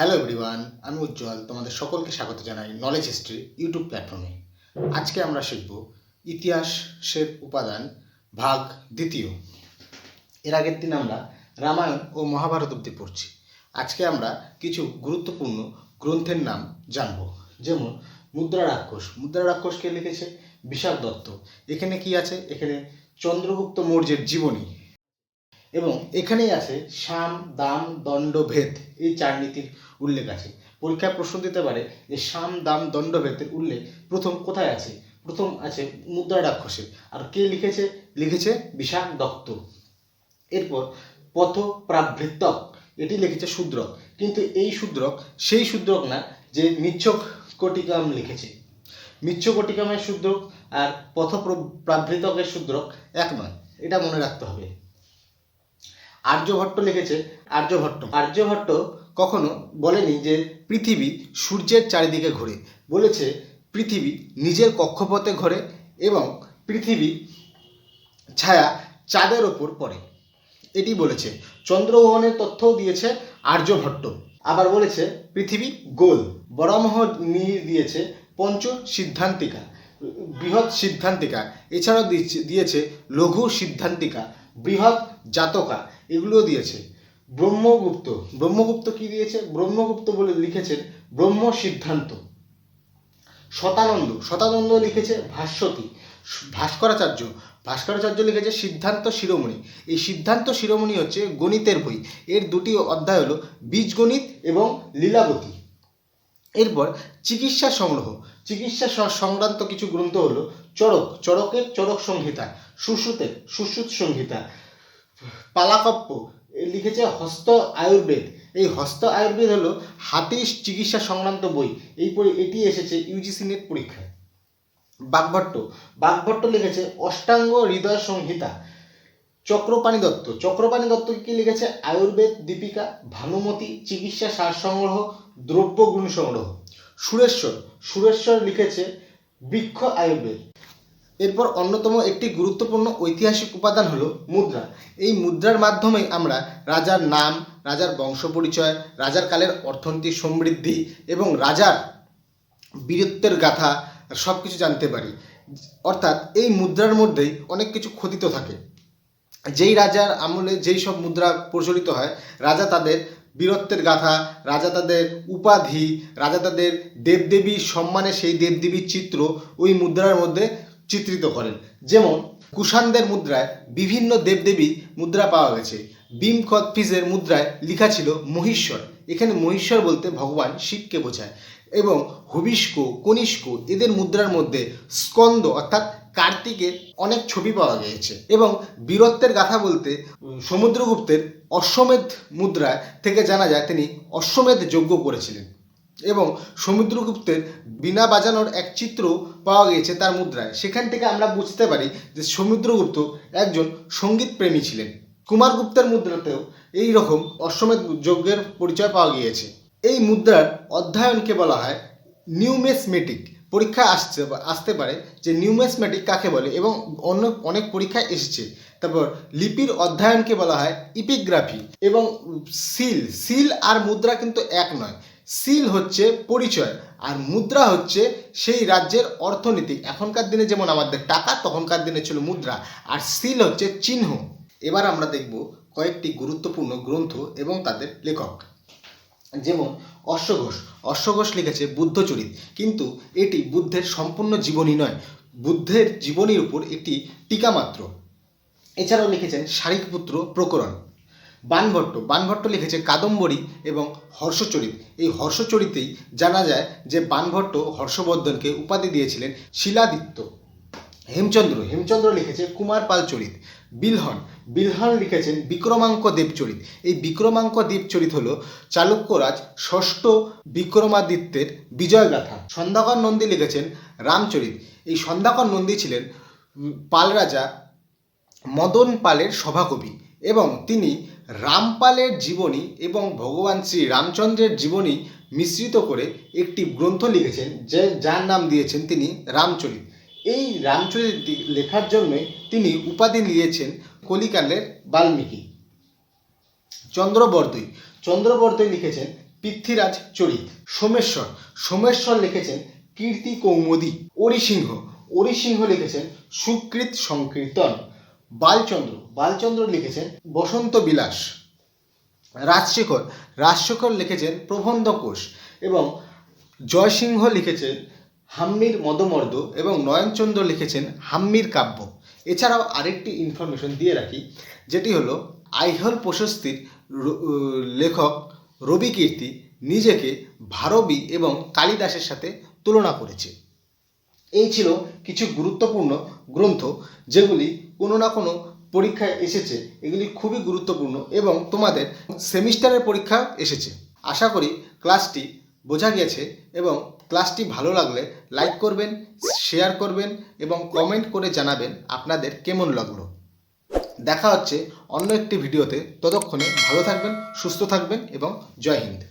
Hello everyone আমি উজ্জ্বল, তোমাদের সকলকে স্বাগত জানাই নলেজ হিস্ট্রি ইউটিউব প্ল্যাটফর্মে আজকে আমরা শিখব ইতিহাসের উপাদান ভাগ দ্বিতীয়। এর আগের দিন আমরা রামায়ণ ও মহাভারত অব্দি পড়ছি। আজকে আমরা কিছু গুরুত্বপূর্ণ গ্রন্থের নাম জানব। যেমন মুদ্রা রাক্ষস। মুদ্রা রাক্ষসকে লিখেছে? বিশাল দত্ত। এখানে কি আছে? এখানে চন্দ্রগুপ্ত মৌর্যের জীবনী। এবং এখানেই আছে সাম দাম, দণ্ড, ভেদ। এই চার নীতির উল্লেখ আছে। পরীক্ষায় প্রশ্ন দিতে পারে যে সাম দাম দণ্ড ভেদের উল্লেখ প্রথম কোথায় আছে? প্রথম আছে মুদ্রা রাক্ষসে আর কে লিখেছে? লিখেছে বিশাখ দত্ত এরপর পথ প্রাবৃত্তক এটি লিখেছে শূদ্রক। কিন্তু এই শূদ্রক, সেই শূদ্রক না, যে মিচ্ছক কটিকাম লিখেছে। মিচ্ছ কটিকামের শূদ্রক আর পথ প্রাবৃতকের শূদ্রক এক নয়। এটা মনে রাখতে হবে। আর্যভট্ট লিখেছে আর্যভট্ট। আর্যভট্ট কখনো বলেনি যে পৃথিবী সূর্যের চারিদিকে ঘোরে। বলেছে, পৃথিবী নিজের কক্ষপথে ঘোরে এবং পৃথিবী ছায়া চাঁদের ওপর পড়ে। এটি বলেছে চন্দ্রগ্রহণের তথ্যও দিয়েছে আর্যভট্ট আবার বলেছে, পৃথিবী গোল। বরামহ নিয়ে দিয়েছে পঞ্চ সিদ্ধান্তিকা, বৃহৎ সিদ্ধান্তিকা। এছাড়াও দিয়েছে- লঘু সিদ্ধান্তিকা, বৃহৎ জাতকা। এগুলোও দিয়েছে। ব্রহ্মগুপ্ত। ব্রহ্মগুপ্ত কি দিয়েছে? ব্রহ্মগুপ্ত বলে লিখেছেন ব্রহ্ম সিদ্ধান্ত শতানন্দ। শতানন্দ লিখেছে ভাস্বতী। ভাস্করাচার্য। ভাস্করাচার্য লিখেছে সিদ্ধান্ত শিরোমণি। এই সিদ্ধান্ত শিরোমণি হচ্ছে গণিতের বই। এর দুটি অধ্যায় হলো বীজগণিত এবং লীলাবতী। এরপর চিকিৎসা সংগ্রহ। চিকিৎসা সংক্রান্ত কিছু গ্রন্থ হলো চরক চরকের চরক সংহিতা। সুশ্রুতের সুশ্রুত সংহিতা। পালাকপ্প। লিখেছে হস্ত আয়ুর্বেদ। এই হস্ত আয়ুর্বেদ হলো হাতির চিকিৎসা সংক্রান্ত বই। এই এটি এসেছে ইউজিসি নেট পরীক্ষায়। বাগভট্ট। বাগভট্ট লিখেছে অষ্টাঙ্গ হৃদয় সংহিতা। চক্রপাণি দত্ত। চক্রপাণি দত্ত কি লিখেছে? আয়ুর্বেদ, দীপিকা, ভানুমতি, চিকিৎসা সার সংগ্রহ, দ্রব্য গুণ সংগ্রহ। সুরেশ্বর। সুরেশ্বর লিখেছে বৃক্ষ আয়ুর্বেদ। এরপর অন্যতম একটি গুরুত্বপূর্ণ ঐতিহাসিক উপাদান হলো মুদ্রা। এই মুদ্রার মাধ্যমে আমরা রাজার নাম, রাজার বংশ পরিচয় রাজার কালের অর্থনৈতিক সমৃদ্ধি এবং রাজার বীরত্বের গাথা সব কিছু জানতে পারি। অর্থাৎ এই মুদ্রার মধ্যেই অনেক কিছু খোদিত থাকে। যেই রাজার আমলে যেই সব মুদ্রা প্রচলিত হয়, রাজা তাদের বীরত্বের গাথা, রাজা তাদের উপাধি, রাজা তাদের দেবদেবীর সম্মানে সেই দেবদেবীর চিত্র ওই মুদ্রার মধ্যে চিত্রিত করেন। যেমন, কুষাণদের মুদ্রায় বিভিন্ন দেবদেবী মুদ্রা পাওয়া গেছে। বিম কৎফিসের মুদ্রায় লেখা ছিল মহিশ্বর। এখানে মহিশ্বর বলতে ভগবান শিবকে বোঝায়। এবং হুবিষ্ক, কনিষ্ক এদের মুদ্রার মধ্যে স্কন্দ অর্থাৎ কার্তিকের অনেক ছবি পাওয়া গিয়েছে। এবং বীরত্বের গাথা বলতে সমুদ্রগুপ্তের অশ্বমেধ মুদ্রা থেকে জানা যায় তিনি অশ্বমেধ যজ্ঞ করেছিলেন। এবং সমুদ্রগুপ্তের বিনা বাজানোর এক চিত্র পাওয়া গিয়েছে তার মুদ্রায়। সেখান থেকে আমরা বুঝতে পারি যে সমুদ্রগুপ্ত একজন সংগীত প্রেমী ছিলেন। কুমারগুপ্তের মুদ্রাতেও এই রকম অশ্বমেধ যজ্ঞের পরিচয় পাওয়া গিয়েছে। এই মুদ্রার অধ্যয়নকে বলা হয় নিউমেসমেটিক। পরীক্ষায় আসছে আসতে পারে যে নিউমেসমেটিক কাকে বলে এবং অন্য অনেক পরীক্ষায় এসেছে। তারপর লিপির অধ্যয়নকে বলা হয় ইপিগ্রাফি এবং সিল। সিল আর মুদ্রা কিন্তু এক নয়। সিল হচ্ছে পরিচয় আর মুদ্রা হচ্ছে সেই রাজ্যের অর্থনীতি। এখনকার দিনে যেমন আমাদের টাকা, তখনকার দিনে ছিল মুদ্রা আর সিল হচ্ছে চিহ্ন। এবার আমরা দেখব কয়েকটি গুরুত্বপূর্ণ গ্রন্থ এবং তাদের লেখক। যেমন অশ্বঘোষ। অশ্বঘোষ লিখেছে বুদ্ধচরিত। কিন্তু এটি বুদ্ধের সম্পূর্ণ জীবনী নয়, বুদ্ধের জীবনীর উপর একটি টিকা মাত্র। এছাড়াও লিখেছেন শারিকপুত্র প্রকরণ। বানভট্ট। বানভট্ট লিখেছে কাদম্বরী এবং হর্ষচরিত। এই হর্ষচরিতেই জানা যায় যে বানভট্ট হর্ষবর্ধনকে উপাধি দিয়েছিলেন শিলাদিত্য। হেমচন্দ্র। হেমচন্দ্র লিখেছে কুমার পাল চরিত বিলহন। বিলহন লিখেছেন বিক্রমাঙ্ক দেবচরিত। এই বিক্রমাঙ্ক দেবচরিত হলো চালুক্যরাজ ষষ্ঠ বিক্রমাদিত্যের বিজয়গাথা। সন্ধ্যাকর নন্দী লিখেছেন রামচরিত। এই সন্ধ্যাকর নন্দী ছিলেন পাল রাজা মদন পালের সভাকবি এবং তিনি রামপালের জীবনী এবং ভগবান শ্রী রামচন্দ্রের জীবনী মিশ্রিত করে একটি গ্রন্থ লিখেছেন, যে, যার নাম দিয়েছেন তিনি রামচরিত। এই রামচরিত দি- লেখার জন্যই তিনি উপাধি নিয়েছেন কলিকালের বাল্মীকি। চন্দ্রবর্দই। চন্দ্রবর্দই লিখেছেন পৃথ্বীরাজ চরিত, সোমেশ্বর। সোমেশ্বর লিখেছেন কীর্তি কৌমুদী, অরিসিংহ। অরিসিংহ লিখেছেন সুকৃত সংকীর্তন। বালচন্দ্র বালচন্দ্র লিখেছেন বসন্ত বিলাস, রাজশেখর রাজশেখর লিখেছেন প্রবন্ধ কোষ এবং জয়সিংহ লিখেছেন হাম্মির মদমর্দ এবং নয়নচন্দ্র লিখেছেন হাম্মির কাব্য। এছাড়াও আরেকটি ইনফরমেশন দিয়ে রাখি, যেটি হলো আইহল প্রশস্তির লেখক রবি কীর্তি নিজেকে ভারবী এবং কালিদাসের সাথে তুলনা করেছে। এই ছিল কিছু গুরুত্বপূর্ণ গ্রন্থ যেগুলি কোনো না কোনো পরীক্ষায় এসেছে। এগুলি খুবই গুরুত্বপূর্ণ এবং তোমাদের সেমিস্টারের পরীক্ষা এসেছে। আশা করি ক্লাসটি বোঝা গেছে এবং ক্লাসটি ভালো লাগলে লাইক করবেন, শেয়ার করবেন এবং কমেন্ট করে জানাবেন আপনাদের কেমন লাগল। দেখা হচ্ছে অন্য একটি ভিডিওতে। ততক্ষণে ভালো থাকবেন, সুস্থ থাকবেন এবং জয় হিন্দ।